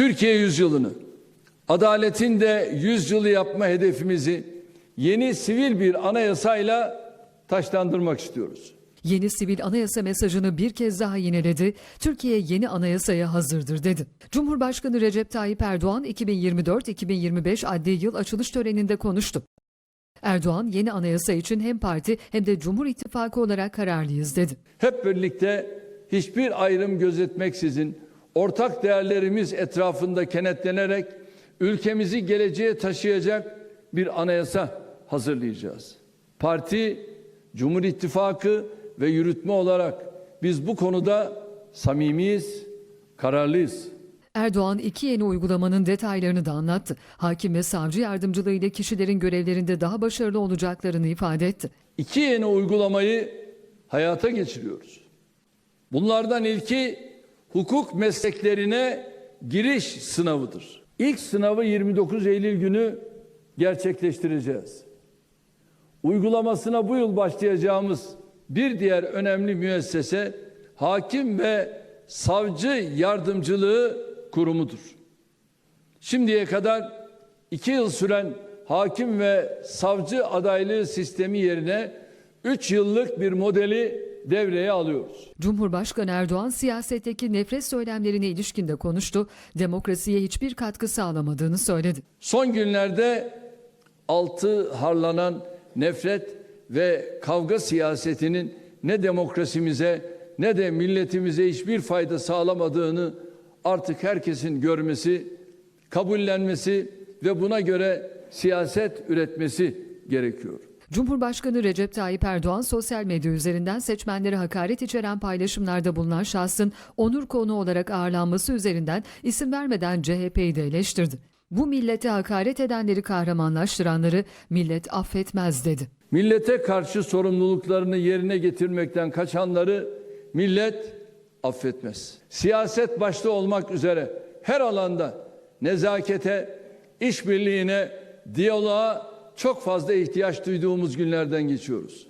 Türkiye yüzyılını, adaletin de yüzyılı yapma hedefimizi yeni sivil bir anayasayla taşlandırmak istiyoruz. Yeni sivil anayasa mesajını bir kez daha yineledi. Türkiye yeni anayasaya hazırdır dedi. Cumhurbaşkanı Recep Tayyip Erdoğan 2024-2025 adli yıl açılış töreninde konuştu. Erdoğan yeni anayasa için hem parti hem de Cumhur İttifakı olarak kararlıyız dedi. Hep birlikte hiçbir ayrım gözetmeksizin ortak değerlerimiz etrafında kenetlenerek ülkemizi geleceğe taşıyacak bir anayasa hazırlayacağız. Parti, Cumhur İttifakı ve yürütme olarak biz bu konuda samimiyiz, kararlıyız. Erdoğan iki yeni uygulamanın detaylarını da anlattı. Hakim ve savcı yardımcılığı ile kişilerin görevlerinde daha başarılı olacaklarını ifade etti. İki yeni uygulamayı hayata geçiriyoruz. Bunlardan ilki hukuk mesleklerine giriş sınavıdır. İlk sınavı 29 Eylül günü gerçekleştireceğiz. Uygulamasına bu yıl başlayacağımız bir diğer önemli müessese hakim ve savcı yardımcılığı kurumudur. Şimdiye kadar iki yıl süren hakim ve savcı adaylığı sistemi yerine üç yıllık bir modeli devreye alıyoruz. Cumhurbaşkanı Erdoğan siyasetteki nefret söylemlerine ilişkin de konuştu. Demokrasiye hiçbir katkı sağlamadığını söyledi. Son günlerde altı harlanan nefret ve kavga siyasetinin ne demokrasimize ne de milletimize hiçbir fayda sağlamadığını artık herkesin görmesi, kabullenmesi ve buna göre siyaset üretmesi gerekiyor. Cumhurbaşkanı Recep Tayyip Erdoğan sosyal medya üzerinden seçmenlere hakaret içeren paylaşımlarda bulunan şahsın onur konu olarak ağırlanması üzerinden isim vermeden CHP'yi de eleştirdi. Bu millete hakaret edenleri kahramanlaştıranları millet affetmez dedi. Millete karşı sorumluluklarını yerine getirmekten kaçanları millet affetmez. Siyaset başta olmak üzere her alanda nezakete, işbirliğine, diyaloğa çok fazla ihtiyaç duyduğumuz günlerden geçiyoruz.